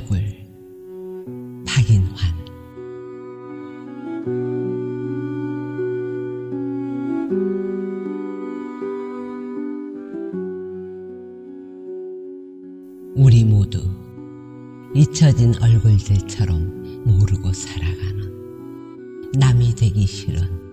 얼굴 박인환. 우리 모두 잊혀진 얼굴들처럼 모르고 살아가는 남이 되기 싫은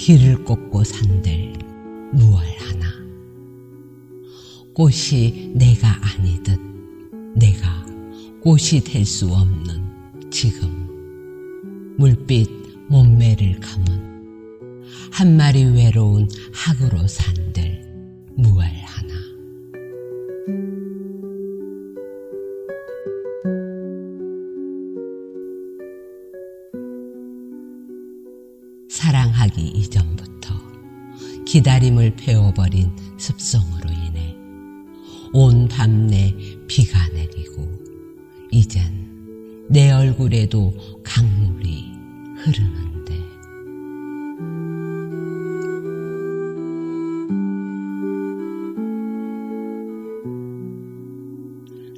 길을 꽂고 산들 무얼 하나? 꽃이 내가 아니듯 내가 꽃이 될 수 없는 지금. 물빛 몸매를 감은 한 마리 외로운 학으로 산들 무얼 하나 사랑하기 이전부터 기다림을 배워버린 습성으로 인해 온 밤내 비가 내리고 이젠 내 얼굴에도 강물이 흐르는데.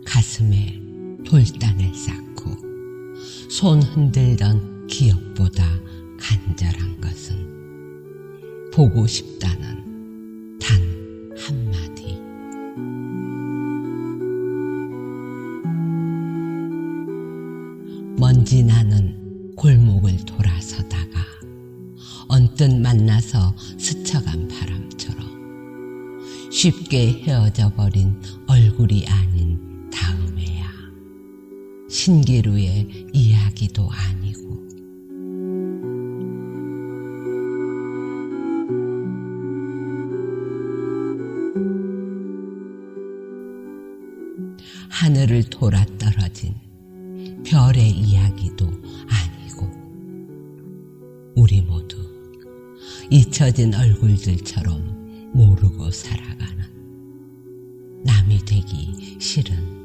가슴에 돌단을 쌓고 손 흔들던 기억보다 간절한 것은 보고 싶다는 단 한마디. 먼지 나는 골목을 돌아서다가 언뜻 만나서 스쳐간 바람처럼 쉽게 헤어져 버린 얼굴이 아닌 다음에야 신기루의 이야기도 아니고 하늘을 돌아 떨어진 별의 이야기도 아니고 우리 모두 잊혀진 얼굴들처럼 모르고 살아가는 남이 되기 싫은.